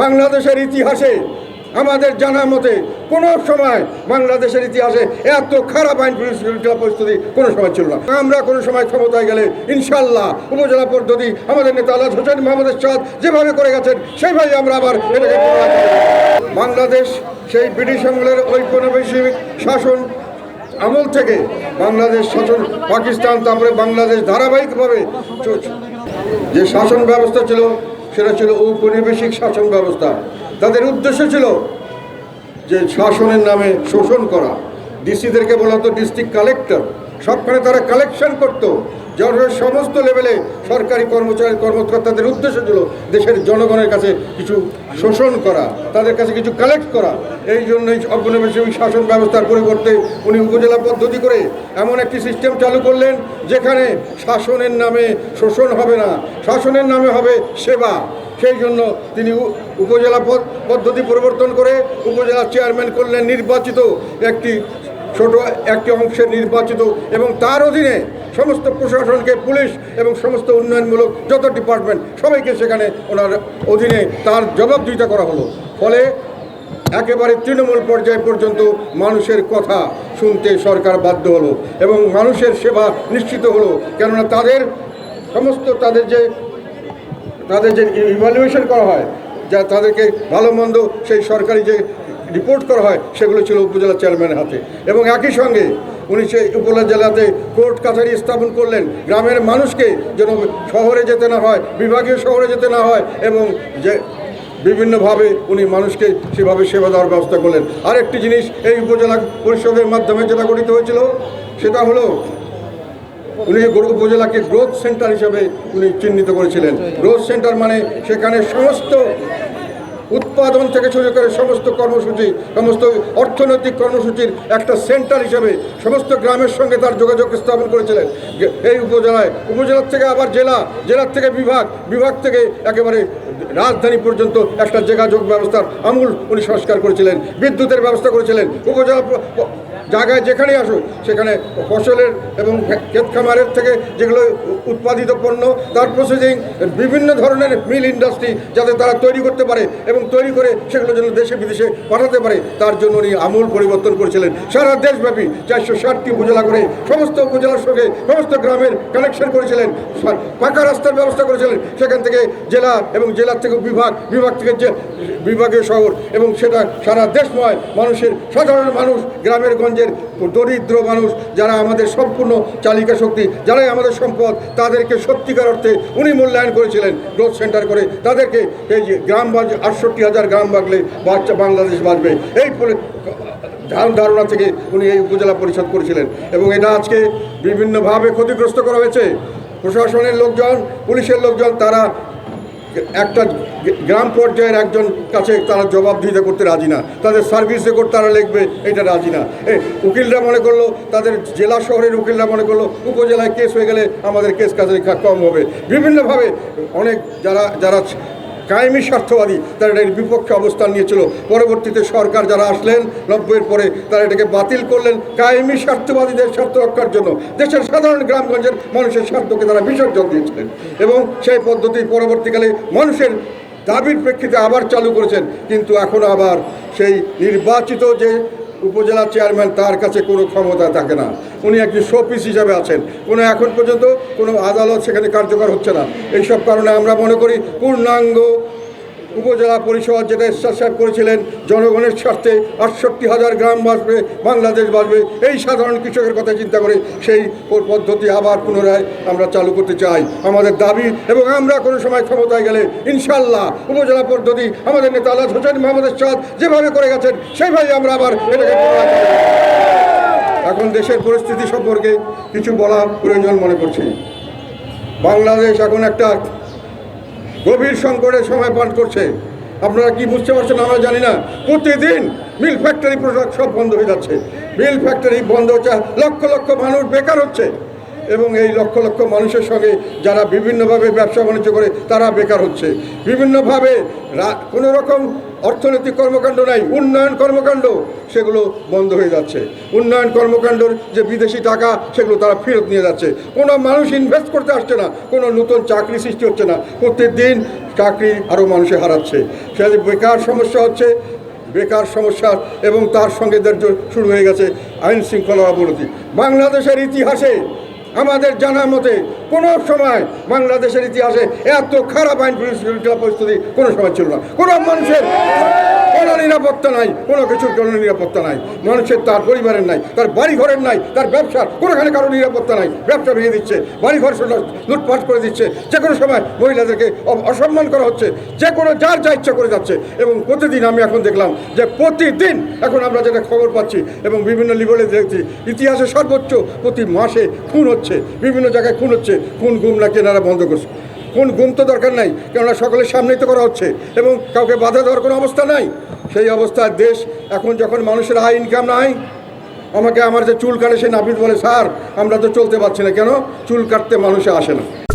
বাংলাদেশের ইতিহাসে আমাদের জানা মতে কোনো সময় বাংলাদেশের ইতিহাসে এত খারাপ আইন শৃঙ্খলা পরিস্থিতি কোনো সময় ছিল না। আমরা কোনো সময় ক্ষমতায় গেলে ইনশাল্লাহ উপজেলা পদ্ধতি আমাদের নেতা আল্লাহ হোসেন মোহাম্মদ সাদ যেভাবে করে গেছেন, সেইভাবে আমরা আবার এটাকে বাংলাদেশ সেই ব্রিটিশ আমলের ঔপনিবেশিক শাসন আমল থেকে বাংলাদেশ শাসন, পাকিস্তান তারপরে বাংলাদেশ ধারাবাহিকভাবে যে শাসন ব্যবস্থা ছিল সেটা ছিল ঔপনিবেশিক শাসন ব্যবস্থা। তাদের উদ্দেশ্য ছিল যে শাসনের নামে শোষণ করা। ডিসিদেরকে বলা হতো ডিস্ট্রিক্ট কালেক্টর সবখানে তারা কালেকশন করতো। জনের সমস্ত লেভেলে সরকারি কর্মচারী, কর্মকর্তাদের উদ্দেশ্য ছিল দেশের জনগণের কাছে কিছু শোষণ করা, তাদের কাছে কিছু কালেক্ট করা। এই জন্যই ঔপনিবেশিক শাসন ব্যবস্থার পরিবর্তে উনি উপজেলা পদ্ধতি করে এমন একটি সিস্টেম চালু করলেন, যেখানে শাসনের নামে শোষণ হবে না, শাসনের নামে হবে সেবা। সেই জন্য তিনি উপজেলা পদ- পদ্ধতি পরিবর্তন করে উপজেলা চেয়ারম্যান করলেন নির্বাচিত একটি ছোট একটি অংশের নির্বাচিত এবং তার অধীনে সমস্ত প্রশাসনকে, পুলিশ এবং সমস্ত উন্নয়নমূলক যত ডিপার্টমেন্ট, সবাইকে সেখানে ওনার অধীনে তার জবাবদিহিতা করা হলো। ফলে একেবারে তৃণমূল পর্যায় পর্যন্ত মানুষের কথা শুনতে সরকার বাধ্য হলো এবং মানুষের সেবা নিশ্চিত হলো। কেননা তাদের সমস্ত তাদের যে তাদের যে ইভ্যালুয়েশন করা হয়, যা তাদেরকে ভালো মন্দ সেই সরকারি যে রিপোর্ট করা হয়, সেগুলো ছিল উপজেলা চেয়ারম্যানের হাতে। এবং একই সঙ্গে উনি সেই উপজেলা জেলাতে কোর্ট কাছারি স্থাপন করলেন। গ্রামের মানুষকে যেন শহরে যেতে না হয়, বিভাগীয় শহরে যেতে না হয়, এবং যে বিভিন্নভাবে উনি মানুষকে সেভাবে সেবা দেওয়ার ব্যবস্থা করলেন। আরেকটি জিনিস, এই উপজেলা পরিষদের মাধ্যমে যেটা গঠিত হয়েছিল, সেটা হলো উনি উপজেলাকে গ্রোথ সেন্টার হিসেবে উনি চিহ্নিত করেছিলেন। গ্রোথ সেন্টার মানে সেখানে সমস্ত উৎপাদন থেকে শুরু করে সমস্ত কর্মসূচি, সমস্ত অর্থনৈতিক কর্মসূচির একটা সেন্টার হিসেবে সমস্ত গ্রামের সঙ্গে তার যোগাযোগ স্থাপন করেছিলেন। এই উপজেলায়, উপজেলার থেকে আবার জেলা, জেলার থেকে বিভাগ বিভাগ থেকে একেবারে রাজধানী পর্যন্ত একটা যোগাযোগ ব্যবস্থার আমূল উনি সংস্কার করেছিলেন, বিদ্যুতের ব্যবস্থা করেছিলেন, উপজেলা জায়গায় যেখানে আসুক, সেখানে ফসলের এবং ক্ষেত খামারের থেকে যেগুলো উৎপাদিত পণ্য, তার প্রসেসিং বিভিন্ন ধরনের মিল ইন্ডাস্ট্রি যাতে তারা তৈরি করতে পারে এবং তৈরি করে সেগুলো যেন দেশে বিদেশে পাঠাতে পারে, তার জন্য উনি আমূল পরিবর্তন করেছিলেন। সারা দেশব্যাপী চারশো ষাটটি উপজেলা করে সমস্ত উপজেলার সঙ্গে সমস্ত গ্রামের কানেকশন করেছিলেন পাকা রাস্তার ব্যবস্থা করেছিলেন। সেখান থেকে জেলা এবং জেলার থেকে বিভাগ বিভাগ থেকে বিভাগীয় শহর এবং সেটা সারা দেশময় মানুষের, সাধারণ মানুষ, গ্রামের গঞ্জের দরিদ্র মানুষ যারা আমাদের সম্পূর্ণ চালিকা শক্তি, যারাই আমাদের সম্পদ, তাদেরকে সত্যিকার অর্থে উনি মূল্যায়ন করেছিলেন গ্রোথ সেন্টার করে। তাদেরকে এই যে গ্রাম বাজ আটষট্টি হাজার গ্রাম বাগলে বাচ্চা বাংলাদেশ বাঁচবে এই ধান ধারণা থেকে উনি এই উপজেলা পরিষদ করেছিলেন। এবং এটা আজকে বিভিন্নভাবে ক্ষতিগ্রস্ত করা হয়েছে। প্রশাসনের লোকজন, পুলিশের লোকজন, তারা একটা গ্রাম পর্যায়ের একজন কাছে তারা জবাবদিহিতা করতে রাজি না। তাদের সার্ভিস রেকর্ড তারা লিখবে, এটা রাজি না। উকিলরা মনে করল, তাদের জেলা শহরের উকিলরা মনে করল, উপজেলায় কেস হয়ে গেলে আমাদের কেস কাছারি কম হবে। বিভিন্নভাবে অনেক যারা যারা কায়েমি স্বার্থবাদী, তারা এটার বিপক্ষে অবস্থান নিয়েছিল। পরবর্তীতে সরকার যারা আসলেন, নব্বইয়ের পরে তারা এটাকে বাতিল করলেন কায়েমি স্বার্থবাদীদের স্বার্থ রক্ষার জন্য। দেশের সাধারণ গ্রামগঞ্জের মানুষের স্বার্থকে তারা বিসর্জন দিয়েছিলেন। এবং সেই পদ্ধতি পরবর্তীকালে মানুষের দাবির প্রেক্ষিতে আবার চালু করেছেন, কিন্তু এখন আবার সেই নির্বাচিত যে উপজেলা চেয়ারম্যান, তার কাছে কোনো ক্ষমতা থাকে না। উনি একজন শোপিস হিসাবে আছেন। কোনো এখন পর্যন্ত কোনো আদালত সেখানে কার্যকর হচ্ছে না। এইসব কারণে আমরা মনে করি, পূর্ণাঙ্গ উপজেলা পরিষদ যেটা এস্টাবলিশ করেছিলেন, জনগণের স্বার্থে আটষট্টি হাজার গ্রাম বাঁচবে, বাংলাদেশ বাঁচবে, এই সাধারণ কৃষকের কথা চিন্তা করে সেই পদ্ধতি আবার পুনরায় আমরা চালু করতে চাই আমাদের দাবি, এবং আমরা কোনো সময় ক্ষমতায় গেলে ইনশাল্লাহ উপজেলা পদ্ধতি আমাদের নেতা আল্লাহ হোসেন মোহাম্মদ সাদ যেভাবে করে গেছেন, সেইভাবে আমরা আবার এটাকে। এখন দেশের পরিস্থিতি সম্পর্কে কিছু বলা প্রয়োজন মনে করছি বাংলাদেশ এখন একটা গভীর সংকটের সময় পান করছে। আপনারা কি বুঝতে পারছেন আমরা জানি না। প্রতিদিন মিল ফ্যাক্টরি প্রোডাক্ট সব বন্ধ হয়ে যাচ্ছে। মিল ফ্যাক্টরি বন্ধ হচ্ছে, লক্ষ লক্ষ মানুষ বেকার হচ্ছে। এবং এই লক্ষ লক্ষ মানুষের সঙ্গে যারা বিভিন্নভাবে ব্যবসা বাণিজ্য করে, তারা বেকার হচ্ছে। বিভিন্নভাবে কোনো রকম অর্থনৈতিক কর্মকাণ্ড নাই, উন্নয়ন কর্মকাণ্ড, সেগুলো বন্ধ হয়ে যাচ্ছে। উন্নয়ন কর্মকাণ্ডর যে বিদেশি টাকা, সেগুলো তারা ফেরত নিয়ে যাচ্ছে। কোনো মানুষ ইনভেস্ট করতে আসছে না, কোনো নতুন চাকরি সৃষ্টি হচ্ছে না। প্রত্যেক দিন চাকরি আরও মানুষে হারাচ্ছে। সে বেকার সমস্যা হচ্ছে, বেকার সমস্যা এবং তার সঙ্গে শুরু হয়ে গেছে আইন শৃঙ্খলার অবনতি। বাংলাদেশের ইতিহাসে আমাদের জানার মতে, কোনো সময় বাংলাদেশের ইতিহাসে এত খারাপ আইন শৃঙ্খলা পরিস্থিতি কোনো সময় ছিল না। কোনো মানুষের কোনো নিরাপত্তা নাই, কোনো কিছুর কোনো নিরাপত্তা নাই। মানুষের তার পরিবারের নাই, তার বাড়ি ঘরের নাই, তার ব্যবসার, কোনোখানে কারও নিরাপত্তা নাই। ব্যবসা ভেঙে দিচ্ছে বাড়ি ঘর সব লুটপাট করে দিচ্ছে। যে কোনো সময় মহিলাদেরকে অসম্মান করা হচ্ছে, যে কোনো যার যা ইচ্ছা করে যাচ্ছে। এবং প্রতিদিন আমি এখন দেখলাম যে প্রতিদিন এখন আমরা যেটা খবর পাচ্ছি এবং বিভিন্ন লিবলে দেখছি, ইতিহাসে সর্বোচ্চ প্রতি মাসে খুন হচ্ছে বিভিন্ন জায়গায় খুন হচ্ছে খুন গুম না কেনারা বন্ধ করছে। কোন গুম তো দরকার নাই, কেননা সকলের সামনেই তো করা হচ্ছে এবং কাউকে বাধা দেওয়ার কোনো অবস্থা নাই। সেই অবস্থায় দেশ এখন যখন মানুষের হাই ইনকাম নাই, আমাকে আমার যে চুল কাটে সে নাপিত বলে, স্যার, আমরা তো চলতে পারছি না কেন? চুল কাটতে মানুষে আসে না।